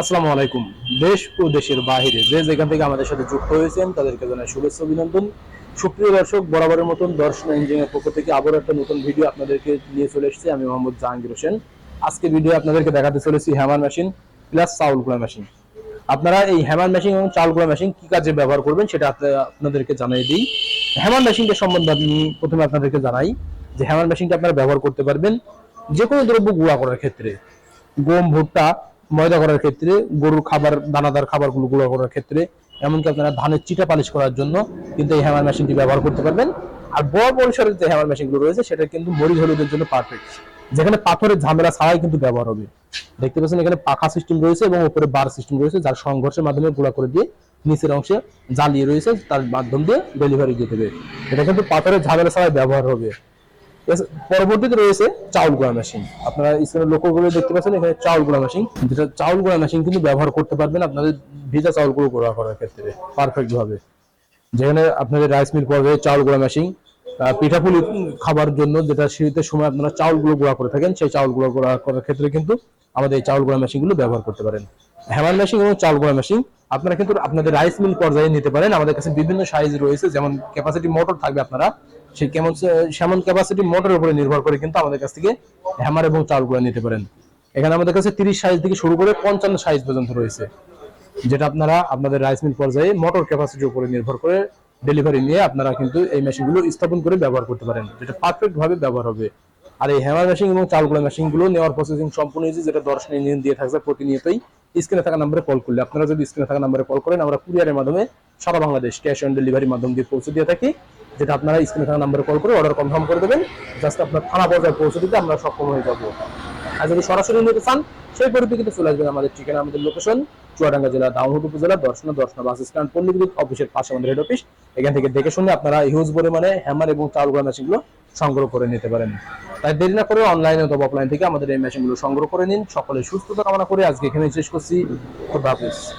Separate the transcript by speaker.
Speaker 1: আসসালামু আলাইকুম। দেশ ও দেশের বাইরে যে যেখান থেকে আমাদের সাথে যুক্ত হয়েছেন, তাদেরকে জানাই শুভেচ্ছা, অভিনন্দন। সুপ্রিয় দর্শক, বরাবরের মতন দর্শন ইঞ্জিনিয়ার পক্ষ থেকে আবার একটা নতুন ভিডিও আপনাদেরকে নিয়ে চলে এসেছি। আমি মোহাম্মদ জাহাঙ্গীর হোসেন। আজকে ভিডিও আপনাদেরকে দেখাতে চলেছি হ্যামার মেশিন প্লাস চাউল গুঁড়া মেশিন আপনারা এই হ্যামার মেশিন এবং চাউল গুঁড়া মেশিন কি কাজে ব্যবহার করবেন সেটা আপনা- আপনাদেরকে জানিয়ে দিই। হ্যামার মেশিনটা সম্বন্ধে আমি প্রথমে আপনাদেরকে জানাই যে হ্যামার মেশিনটা আপনারা ব্যবহার করতে পারবেন যে কোনো দ্রব্য গুঁড়া করার ক্ষেত্রে। গম, ভুট্টা ময়দা করার ক্ষেত্রে, গরুর খাবার, দানাদার খাবারগুলো গুঁড়ো করার ক্ষেত্রে, এমনকি আপনারা ধানের চিটা পালিশ করার জন্য কিন্তু এই হ্যামার মেশিনটি ব্যবহার করতে পারবেন। আর বড় পরিসরের যে হ্যামার মেশিনগুলো রয়েছে, সেটা কিন্তু মরিচ হলুদের জন্য পারফেক্ট যেখানে পাথরের ঝামেলা ছাড়াই কিন্তু ব্যবহার হবে। দেখতে পাচ্ছেন এখানে পাখা সিস্টেম রয়েছে এবং উপরে বার সিস্টেম রয়েছে, যার সংঘর্ষের মাধ্যমে গুঁড়া করে দিয়ে নিচের অংশে জ্বালিয়ে রয়েছে, তার মাধ্যম দিয়ে ডেলিভারি দিয়ে দেবে। এটা কিন্তু পাথরের ঝামেলা ছাড়াই ব্যবহার হবে। পরবর্তীতে রয়েছে চাউল গুঁড়া মেশিন আপনারা স্ক্রিনে করে দেখতে পাচ্ছেন, এখানে চাউল গুঁড়া মেশিন যেটা চাউল গুঁড়া মেশিন কিন্তু ব্যবহার করতে পারবেন আপনাদের ভিজা চাউলগুলো গোড়া করার ক্ষেত্রে পারফেক্ট ভাবে যেখানে আপনাদের রাইস মিল পর্যায়ে চাউল গুঁড়া মেশিন পিঠাপুলি খাবার জন্য যেটা শীতের সময় আপনারা চাউলগুলো গোড়া করে থাকেন, সেই চাউলগুলো গোড়া করার ক্ষেত্রে কিন্তু আমাদের এই চাউল গুঁড়া মেশিনগুলো ব্যবহার করতে পারেন। হ্যামার মেশিন এবং চাউল গুঁড়া মেশিন আপনারা কিন্তু আপনাদের রাইস মিল পর্যায়ে নিতে পারেন। আমাদের কাছে বিভিন্ন সাইজ রয়েছে, যেমন ক্যাপাসিটি মোটর থাকবে আপনারা। সেই কেমন, সেমন ক্যাপাসিটি মোটরের উপরে নির্ভর করে কিন্তু আমাদের কাছ থেকে হ্যামার এবং চাউলগুলো নিতে পারেন। এখানে আমাদের কাছে তিরিশ সাইজ থেকে শুরু করে পঞ্চান্ন সাইজ পর্যন্ত রয়েছে। যেটা আপনারা আপনাদের রাইস মিল পর্যায়ে মোটর ক্যাপাসিটির উপরে নির্ভর করে ডেলিভারি নিয়ে আপনারা কিন্তু এই মেশিনগুলো স্থাপন করে ব্যবহার করতে পারেন। যেটা পারফেক্ট ভাবে ব্যবহার হবে। আর এই হ্যামার মেশিন এবং চালগুলো মেশিনগুলো নেওয়ার প্রসেসিং সম্পূর্ণ ইজি যেটা দর্শন ইঞ্জিন দিয়ে থাকছে প্রতিনিয়তই স্ক্রিনে থাকা নাম্বারে কল করলে। আপনারা যদি স্ক্রিনে থাকা নাম্বারে কল করেন, আমরা কুরিয়ারের মাধ্যমে সারা বাংলাদেশ ক্যাশ অন ডেলিভারির মাধ্যম দিয়ে পৌঁছে দিয়ে থাকি। যেটা আপনারা স্ক্রিনে থাকা নাম্বারে কল করে অর্ডার কনফার্ম করে দেবেন। জাস্ট আপনার থানা পর্যায়ে পৌঁছে দিতে আমরা সক্ষম হয়ে যাব। আর যদি সরাসরি নিতে চান, সেই পরিপ্রেক্ষিতে চলে আসবেন আমাদের ঠিকানা, আমাদের লোকেশন চুয়াডাঙ্গা জেলা দাউনহুদ উপজেলা, দর্শনা দর্শনা বাস স্ট্যান্ড পল্লী অফিসের পাশে আমাদের হেড অফিস এখান থেকে দেখে শুনে আপনারা হিউজ পরিমাণে হ্যামার এবং চালগুলো মেশিনগুলো সংগ্রহ করে নিতে পারেন। তাই দেরি না করে অনলাইনে অথবা অফলাইন থেকে আমাদের এই মেশিনগুলো সংগ্রহ করে নিন। সকলে সুস্থতা কামনা করে আজকে এখানে শেষ করছি। খুব হাফিজ।